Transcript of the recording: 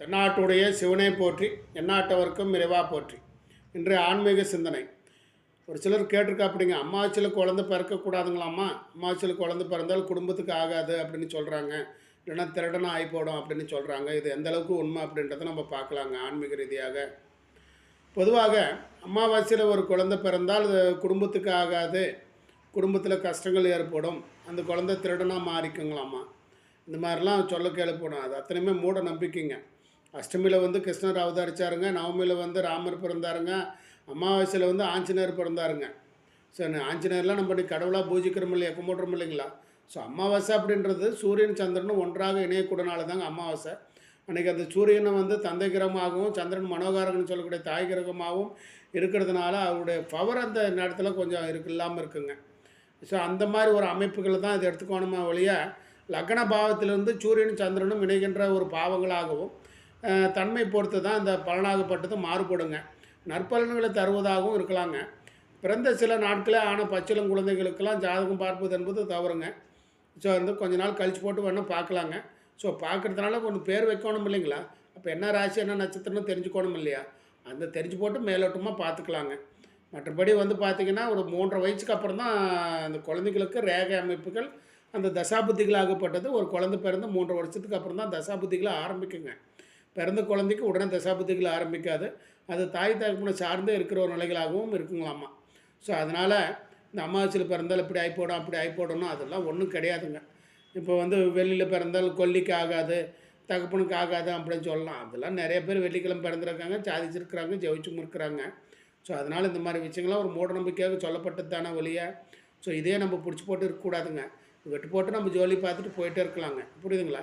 தென்னாட்டுடைய சிவனை போற்றி எந்நாட்டவர்க்கும் இறைவா போற்றி. இன்றைய ஆன்மீக சிந்தனை. ஒரு சிலர் கேட்டிருக்கா அப்படிங்க அம்மாச்சில் குழந்தை பிறக்கக்கூடாதுங்களாம்மா? அம்மாச்சில் குழந்தை பிறந்தால் குடும்பத்துக்கு ஆகாது அப்படின்னு சொல்கிறாங்க இல்லைன்னா திருடனா ஆகி போடும் அப்படின்னு சொல்கிறாங்க இது எந்த அளவுக்கு உண்மை அப்படின்றத நம்ம பார்க்கலாங்க ஆன்மீக ரீதியாக. பொதுவாக அமாவாசையில் ஒரு குழந்தை பிறந்தால் குடும்பத்துக்கு ஆகாது. குடும்பத்தில் கஷ்டங்கள் ஏற்படும். அந்த குழந்தை திருடனாக மாறிக்குங்களாம்மா. இந்த மாதிரிலாம் சொல்ல கேள்விப்படும் அது அத்தனையுமே மூட நம்பிக்கைங்க. அஷ்டமியில் வந்து கிருஷ்ணர் அவதரிச்சாருங்க நவமியில் வந்து ராமர் பிறந்தாருங்க அமாவாசையில் வந்து ஆஞ்சநேயர் பிறந்தாருங்க. சரி ஆஞ்சநேயர்லாம் நம்ம கடவுளாக பூஜிக்கிறோம் இல்லையா கும்பிட்றோம் இல்லைங்களா? ஸோ அமாவாசை அப்படின்றது சூரியன் சந்திரனும் ஒன்றாக இணையக்கூடனால தாங்க அமாவாசை. அன்றைக்கி அந்த சூரியனை வந்து தந்தை கிரகமாகவும் சந்திரன் மனோகாரகன்னு சொல்லக்கூடிய தாய் கிரகமாகவும் இருக்கிறதுனால அவருடைய பவர் அந்த நேரத்தில் கொஞ்சம் இருக்கு இல்லாமல் இருக்குங்க. ஸோ அந்த மாதிரி ஒரு அமைப்புகளை தான் இது எடுத்துக்கணுமா ஒழிய லக்ன பாவத்திலிருந்து சூரியன் சந்திரனும் இணைகின்ற ஒரு பாவங்களாகவும் தன்மை பொறுத்து தான் இந்த பலனாகப்பட்டது மாறுபடுங்க. நற்பலன்களை தருவதாகவும் இருக்கலாங்க. பிறந்த சில நாட்களே ஆன பச்சிலம் குழந்தைகளுக்கெல்லாம் ஜாதகம் பார்ப்பது என்பது தவறுங்க. ஸோ வந்து கொஞ்ச நாள் கழிச்சு போட்டு வேணால் பார்க்கலாங்க. ஸோ பார்க்குறதுனால கொஞ்சம் பேர் வைக்கணும் இல்லைங்களா? அப்போ என்ன ராசி என்ன நட்சத்திரம்னு தெரிஞ்சுக்கணும் இல்லையா? அந்த தெரிஞ்சு போட்டு மேலோட்டமாக பார்த்துக்கலாங்க. மற்றபடி வந்து பார்த்திங்கன்னா ஒரு மூன்றரை வயசுக்கு அப்புறம் தான் அந்த குழந்தைங்களுக்கு ரேகை அமைப்புகள் அந்த தசாபுத்திகளாகப்பட்டது. ஒரு குழந்தை பிறந்து மூன்றரை வருஷத்துக்கு அப்புறம் தான் தசாபுத்திகளை ஆரம்பிக்குங்க. பிறந்த குழந்தைக்கு உடனே தசாபுத்திகள் ஆரம்பிக்காது. அது தாய் தகப்பனை சார்ந்தே இருக்கிற ஒரு நிலைகளாகவும் இருக்குங்களாமா. ஸோ அதனால் இந்த அமாவாசையில் பிறந்தால் இப்படி ஆகிப்போடும் அப்படி ஆகிப்போடணும் அதெல்லாம் ஒன்றும் கிடையாதுங்க. இப்போ வந்து வெள்ளியில் பிறந்தால் கொல்லிக்கு ஆகாது தகப்பனுக்கு ஆகாது அப்படின்னு சொல்லலாம். அதெல்லாம் நிறைய பேர் வெள்ளிக்கிழமை பிறந்திருக்காங்க சாதிச்சிருக்கிறாங்க ஜெயிச்சும் இருக்கிறாங்க. ஸோ அதனால் இந்த மாதிரி விஷயங்கள்லாம் ஒரு மூட நம்பிக்கையாக சொல்லப்பட்டது தானே ஒழிய ஸோ இதே நம்ம பிடிச்சி போட்டு இருக்கக்கூடாதுங்க. வெட்டு போட்டு நம்ம ஜோலி பார்த்துட்டு போயிட்டே இருக்கலாங்க. புரியுதுங்களா?